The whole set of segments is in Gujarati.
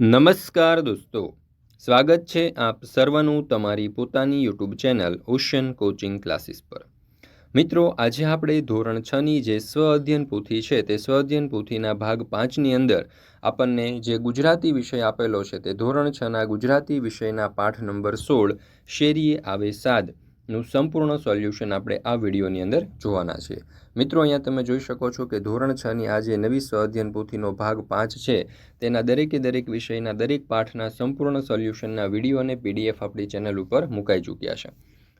નમસ્કાર દોસ્તો. સ્વાગત છે આપ સર્વનું તમારી પોતાની YouTube channel Ocean Coaching Classes પર. મિત્રો, આજે આપણે ધોરણ છની જે સ્વ અધ્યયન પોથી છે તે સ્વ અધ્યયન પોથીના ભાગ પાંચની અંદર આપણને જે ગુજરાતી વિષય આપેલો છે તે ધોરણ છના ગુજરાતી વિષયના પાઠ નંબર સોળ શેરીએ આવે સાદ. નું સંપૂર્ણ સોલ્યુશન આપણે આ વિડીયોની અંદર જોવાના છે. મિત્રો, અહીંયા તમે જોઈ શકો છો કે ધોરણ છની આ જે નવી સ્વઅધ્યયન પોથીનો ભાગ પાંચ છે. તેના દરેકે દરેક વિષયના દરેક પાઠના સંપૂર્ણ સોલ્યુશનના વીડિયો અને પીડીએફ આપણી ચેનલ ઉપર મુકાઈ ચૂક્યા છે.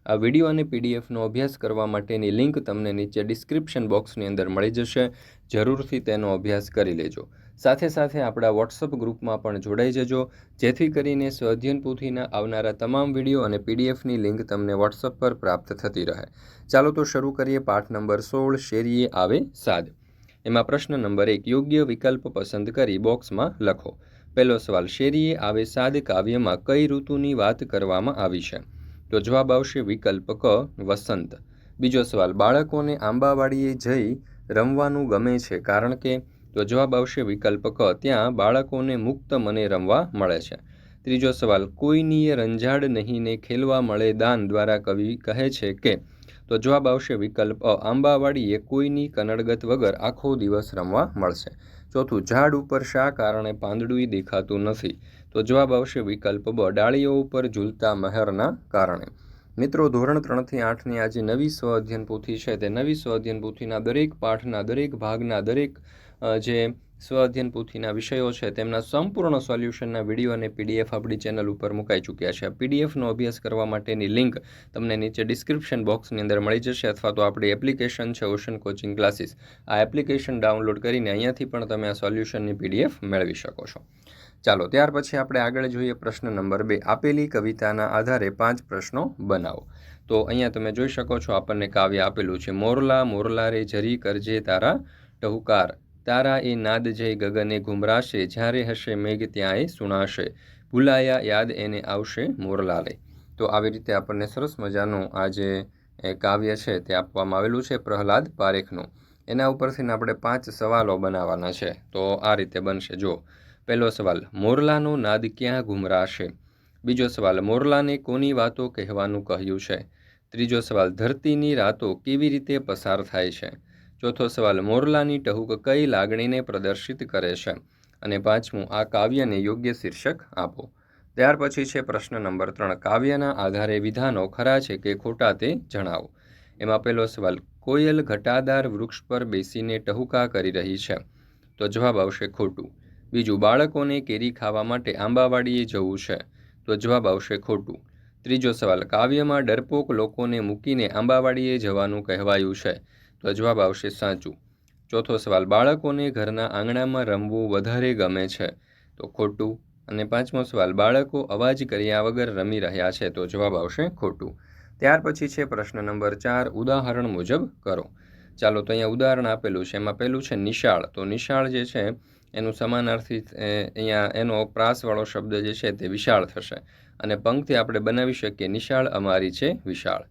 આ વીડિયો અને પીડીએફનો અભ્યાસ કરવા માટેની લિંક તમને નીચે ડિસ્ક્રિપ્શન બોક્સની અંદર મળી જશે. જરૂરથી તેનો અભ્યાસ કરી લેજો. સાથે સાથે આપણા વોટ્સઅપ ગ્રુપમાં પણ જોડાઈ જજો. જેથી કરીને સ્વઅધ્યયન પોથીના આવનારા તમામ વીડિયો અને પીડીએફની લિંક તમને વોટ્સઅપ પર પ્રાપ્ત થતી રહે. ચાલો તો શરૂ કરીએ પાઠ નંબર સોળ, શેરીએ આવે સાદ. એમાં પ્રશ્ન નંબર એક, યોગ્ય વિકલ્પ પસંદ કરી બોક્સમાં લખો. પહેલો સવાલ, શેરીએ આવે સાદ કાવ્યમાં કઈ ઋતુની વાત કરવામાં આવી છે? તો જવાબ આવશે વિકલ્પ ક, વસંત. બીજો સવાલ, બાળકોને આંબાવાડીએ જઈ રમવાનું ગમે છે કારણ કે તો જવાબ આવશે વિકલ્પ ક. ત્યાં બાળકોને મુક્ત મને રમવા મળે છે. ત્રીજો સવાલ, કોઈનીએ રંજાડ નહીં ને ખેલવા મળે દાન દ્વારા કવિ કહે છે કે? તો જવાબ આવશે વિકલ્પ અ. આંબાવાડીએ કોઈની કનડગત વગર આખો દિવસ રમવા મળશે. ચોથું, ઝાડ ઉપર શા કારણે પાંદડું દેખાતું નથી? તો જવાબ આવશે વિકલ્પ બ. ડાળીઓ ઉપર ઝૂલતા મહેરના કારણે. મિત્રો, ધોરણ ત્રણથી આઠની આજે નવી સ્વ અધ્યયન પોથી છે. તે નવી સ્વ અધ્યયન પોથીના દરેક પાઠના, દરેક ભાગના, દરેક જે સ્વ અધ્યયન પોથીના વિષયો છે, તેમના સંપૂર્ણ સોલ્યુશનના વીડિયો અને પીડીએફ આપણી ચેનલ ઉપર મુકાઈ ચૂક્યા છે. પીડીએફનો અભ્યાસ કરવા માટેની લિંક તમને નીચે ડિસ્ક્રિપ્શન બોક્સની અંદર મળી જશે અથવા તો આપણી એપ્લિકેશન છે, ઓશન કોચિંગ ક્લાસીસ. આ એપ્લિકેશન ડાઉનલોડ કરીને અહીંયાથી પણ તમે આ સોલ્યુશનની પીડીએફ મેળવી શકો છો. ચાલો, ત્યાર પછી આપણે આગળ જોઈએ પ્રશ્ન નંબર બે. આપેલી કવિતાના આધારે પાંચ પ્રશ્નો બનાવો. તો અહીંયા તમે જોઈ શકો છો આપણને કાવ્ય આપેલું છે. મોરલા મોરલા રે જરી કરજે તારા ટહુકાર. તારા એ નાદ જઈ ગગને ઘુમરાશે જ્યારે હશે મેઘ ત્યાં એ સુણાશે. ભૂલાયા યાદ એને આવશે મોરલાલે. તો આવી રીતે આપણને સરસ મજાનું આ જે કાવ્ય છે તે આપવામાં આવેલું છે પ્રહલાદ પારેખનું. એના ઉપરથી આપણે પાંચ સવાલો બનાવવાના છે. તો આ રીતે બનશે. જો, પહેલો સવાલ, મોરલાનો નાદ ક્યાં ઘુમરાશે બીજો સવાલ, મોરલાને કોની વાતો કહેવાનું કહ્યું છે? ત્રીજો સવાલ, ધરતીની રાતો કેવી રીતે પસાર થાય છે? ચોથો સવાલ, મોરલાની ટહુક કઈ લાગણીને પ્રદર્શિત કરે છે? અને પાંચમું, આ કાવ્યને યોગ્ય શીર્ષક આપો. ત્યાર પછી છે પ્રશ્ન નંબર ત્રણ, કાવ્યના આધારે વિધાનો ખરા છે કે ખોટા તે જણાવો. એમાં પહેલો સવાલ, કોયલ ઘટાદાર વૃક્ષ પર બેસીને ટહુકા કરી રહી છે? તો જવાબ આવશે ખોટું. બીજું, બાળકોને કેરી ખાવા માટે આંબાવાડીએ જવું છે? તો જવાબ આવશે ખોટું. ત્રીજો સવાલ, કાવ્યમાં ડરપોક લોકોને મૂકીને આંબાવાડીએ જવાનું કહેવાયું છે? તો જવાબ આવશે સાચું. ચોથો સવાલ, બાળકોને ઘરના આંગણામાં રમવું વધારે ગમે છે? તો ખોટું. અને પાંચમો સવાલ, બાળકો અવાજ કર્યા વગર રમી રહ્યા છે? તો જવાબ આવશે ખોટું. ત્યાર પછી છે પ્રશ્ન નંબર ચાર, ઉદાહરણ મુજબ કરો. ચાલો તો અહીંયા ઉદાહરણ આપેલું છે. એમાં પહેલું છે નિશાળ. તો નિશાળ જે છે, એનું સમાનાર્થી અહીંયા એનો પ્રાસવાળો શબ્દ જે છે તે વિશાળ થશે. અને પંક્તિ આપણે બનાવી શકીએ. નિશાળ અમારી છે વિશાળ.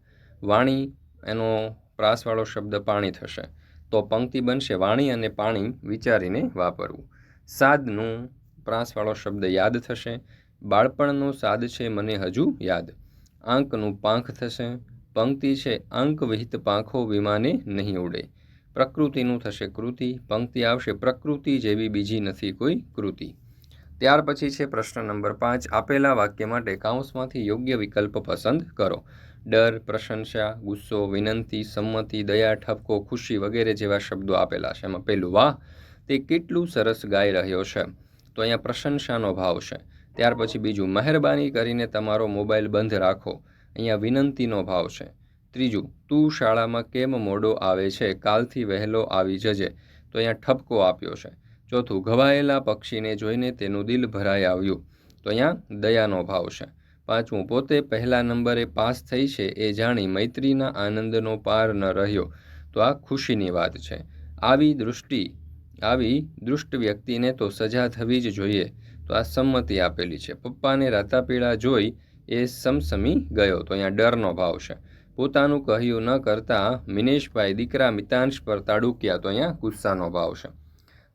વાણી, એનો પ્રાસવાળો શબ્દ પાણી થશે. તો પંક્તિ બનશે વાણી અને પાણી વિચારીને વાપરવું. સાદનું પ્રાસવાળો શબ્દ યાદ થશે. બાળપણનો સાદ છે મને હજુ યાદ. આંકનું પાંખ થશે. પંક્તિ છે અંક વિહિત પાંખો વિમાને નહીં ઉડે. પ્રકૃતિનું થશે કૃતિ. પંક્તિ આવશે પ્રકૃતિ જેવી બીજી નથી કોઈ કૃતિ. ત્યાર પછી છે પ્રશ્ન નંબર પાંચ. આપેલા વાક્ય માટે કાઉન્સમાંથી યોગ્ય વિકલ્પ પસંદ કરો. ડર, પ્રશંસા, ગુસ્સો, વિનંતી, સંમતિ, દયા, ઠપકો, ખુશી વગેરે જેવા શબ્દો આપેલા છે. એમાં પહેલું, વાહ, તે કેટલું સરસ ગાઈ રહ્યો છે. તો અહીંયા પ્રશંસાનો ભાવ છે. ત્યાર પછી બીજું, મહેરબાની કરીને તમારો મોબાઈલ બંધ રાખો. અહીંયા વિનંતીનો ભાવ છે. ત્રીજું, તું શાળામાં કેમ મોડો આવે છે? કાલથી વહેલો આવી જજે. તો અહીંયા ઠપકો આપ્યો છે. ચોથું, ઘવાયેલા પક્ષીને જોઈને તેનું દિલ ભરાઈ આવ્યું. તો અહીંયા દયાનો ભાવ છે. પાંચમું, પોતે પહેલા નંબરે પાસ થઈ છે એ જાણી મૈત્રીના આનંદનો પાર ન રહ્યો. તો આ ખુશીની વાત છે. આવી દૃષ્ટિ, આવી દૃષ્ટ વ્યક્તિને તો સજા થવી જ જોઈએ. તો આ સંમતિ આપેલી છે. પપ્પાને રાતાપીળા જોઈ એ સમસમી ગયો. તો અહીંયા ડરનો ભાવ છે. પોતાનું કહ્યું ન કરતાં મિનેશભાઈ દીકરા મિતાંશ પર તાડુક્યા. તો અહીંયા ગુસ્સાનો ભાવ છે.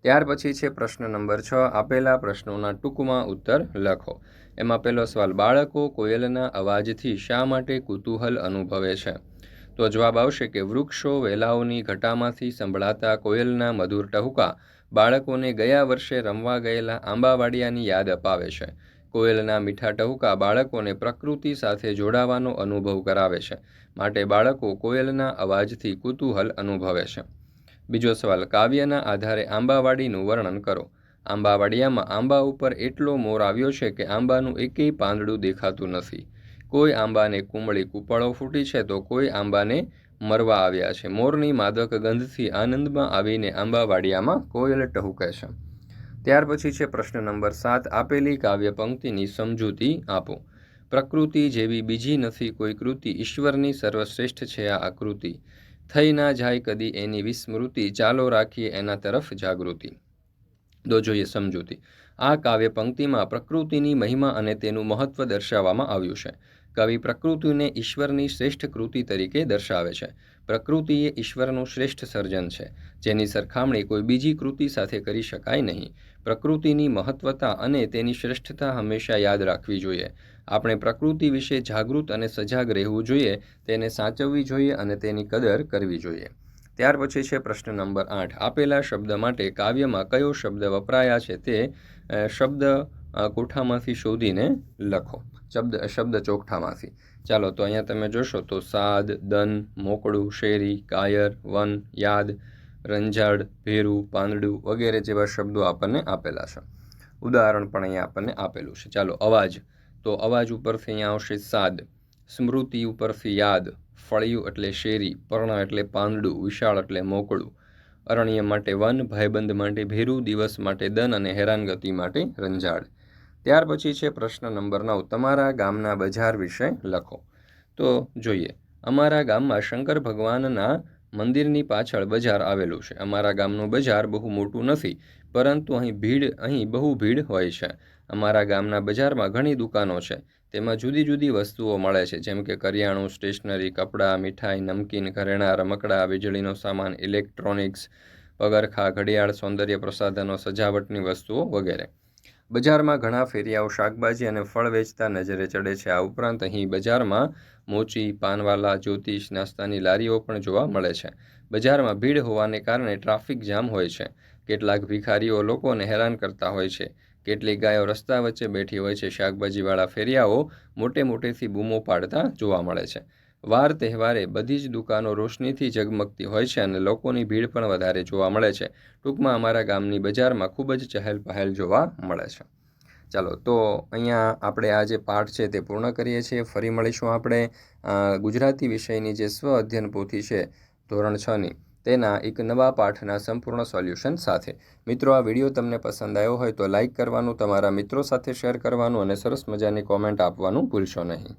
ત્યાર પછી છે પ્રશ્ન નંબર છ. આપેલા પ્રશ્નોના ટૂંકમાં ઉત્તર લખો. એમાં પહેલો સવાલ, બાળકો કોયલના અવાજથી શા માટે કુતૂહલ અનુભવે છે? તો જવાબ આવશે કે વૃક્ષો વેલાઓની ઘટામાંથી સંભળાતા કોયલના મધુર ટહુકા બાળકોને ગયા વર્ષે રમવા ગયેલા આંબાવાડિયાની યાદ અપાવે છે. કોયલના મીઠા ટહુકા બાળકોને પ્રકૃતિ સાથે જોડાવાનો અનુભવ કરાવે છે. માટે બાળકો કોયલના અવાજથી કુતૂહલ અનુભવે છે. બીજો સવાલ, કાવ્યના આધારે આંબાવાડીનું વર્ણન કરો. આંબાવાડિયામાં આંબા ઉપર એટલો મોર આવ્યો છે કે આંબાનું એકેય પાંદડું દેખાતું નથી. કોઈ આંબાને કુમળી કૂપળો ફૂટી છે તો કોઈ આંબાને મરવા આવ્યા છે. મોરની માદક ગંધથી આનંદમાં આવીને આંબાવાડિયામાં કોયલ ટહુકે છે. ત્યાર પછી છે પ્રશ્ન નંબર સાત, આપેલી કાવ્ય પંક્તિની સમજૂતી આપો. પ્રકૃતિ જેવી બીજી નથી, કોઈ કૃતિ ઈશ્વરની સર્વશ્રેષ્ઠ છે આ આકૃતિ. થઈ ના જાય કદી એની વિસ્મૃતિ, ચાલો રાખીએ એના તરફ જાગૃતિ. દો જોઈએ સમજૂતી. આ કાવ્ય પંક્તિમાં પ્રકૃતિની મહિમા અને તેનું મહત્વ દર્શાવવામાં આવ્યું છે. કવિ પ્રકૃતિને ઈશ્વરની શ્રેષ્ઠ કૃતિ તરીકે દર્શાવે છે. પ્રકૃતિ એ ઈશ્વરનું શ્રેષ્ઠ સર્જન છે, જેની સરખામણી કોઈ બીજી કૃતિ સાથે કરી શકાય નહીં. પ્રકૃતિની મહત્વતા અને તેની શ્રેષ્ઠતા હંમેશા યાદ રાખવી જોઈએ. આપણે પ્રકૃતિ વિશે જાગૃત અને સજાગ રહેવું જોઈએ, તેને સાચવવી જોઈએ અને તેની કદર કરવી જોઈએ. ત્યાર પછી છે પ્રશ્ન નંબર આઠ. આપેલા શબ્દ માટે કાવ્યમાં કયો શબ્દ વપરાયા છે તે શબ્દ કોઠામાંથી શોધીને લખો. શબ્દ શબ્દ ચોકઠામાંથી. ચાલો તો અહીંયા તમે જોશો તો સાદ, દન, મોકળું, શેરી, કાયર, વન, યાદ રંજાડ, ભેરું, પાંદડું વગેરે જેવા શબ્દો આપણને આપેલા છે. ઉદાહરણ પણ અહીંયા આપણને આપેલું છે. ચાલો, અવાજ. તો અવાજ ઉપરથી અહીંયા આવશે સાદ. સ્મૃતિ ઉપરથી યાદ. ફળિયું એટલે શેરી. પર્ણ એટલે પાંદડું. વિશાળ એટલે મોકળું. અરણ્ય માટે વન. ભાઈબંધ માટે ભેરું. દિવસ માટે દન અને હેરાનગતિ માટે રંજાડ. ત્યાર પછી છે પ્રશ્ન નંબર નવ. તમારા ગામના બજાર વિશે લખો. તો જોઈએ. અમારા ગામમાં શંકર ભગવાનના મંદિરની પાછળ બજાર આવેલું છે. અમારા ગામનું બજાર બહુ મોટું નથી, પરંતુ અહીં ભીડ, અહીં બહુ ભીડ હોય છે. અમારા ગામના બજારમાં ઘણી દુકાનો છે. તેમાં જુદી જુદી વસ્તુઓ મળે છે, જેમ કે કરિયાણું, સ્ટેશનરી, કપડાં, મીઠાઈ, નમકીન, ઘરેણાં, રમકડાં, વીજળીનો સામાન, ઇલેક્ટ્રોનિક્સ, પગરખા, ઘડિયાળ, સૌંદર્ય પ્રસાધનો, સજાવટની વસ્તુઓ વગેરે. બજારમાં ઘણા ફેરિયાઓ શાકભાજી અને ફળ વેચતા નજરે ચડે છે. આ ઉપરાંત અહીં બજારમાં મોચી, પાનવાલા, જ્યોતિષ, નાસ્તાની લારીઓ પણ જોવા મળે છે. બજારમાં ભીડ હોવાને કારણે ટ્રાફિક જામ હોય છે. કેટલાક ભિખારીઓ લોકોને હેરાન કરતા હોય છે. કેટલીક ગાયો રસ્તા વચ્ચે બેઠી હોય છે. શાકભાજીવાળા ફેરિયાઓ મોટે મોટેથી બૂમો પાડતા જોવા મળે છે. વાર તહેવારે બધી જ દુકાનો રોશનીથી ઝગમગતી હોય છે અને લોકોની ભીડ પણ વધારે જોવા મળે છે. ટૂંકમાં અમારા ગામની બજારમાં ખૂબ જ ચહેલ પહેલ જોવા મળે છે. ચાલો, તો અહીંયા આપણે આ જે પાઠ છે તે પૂર્ણ કરીએ છીએ. ફરી મળીશું આપણે ગુજરાતી વિષયની જે સ્વ અધ્યયન પોથી છે ધોરણ છની તેના એક નવા પાઠના સંપૂર્ણ સોલ્યુશન સાથે. મિત્રો, આ વીડિયો તમને પસંદ આવ્યો હોય તો લાઇક કરવાનું, તમારા મિત્રો સાથે શેર કરવાનું અને સરસ મજાની કોમેન્ટ આપવાનું ભૂલશો નહીં.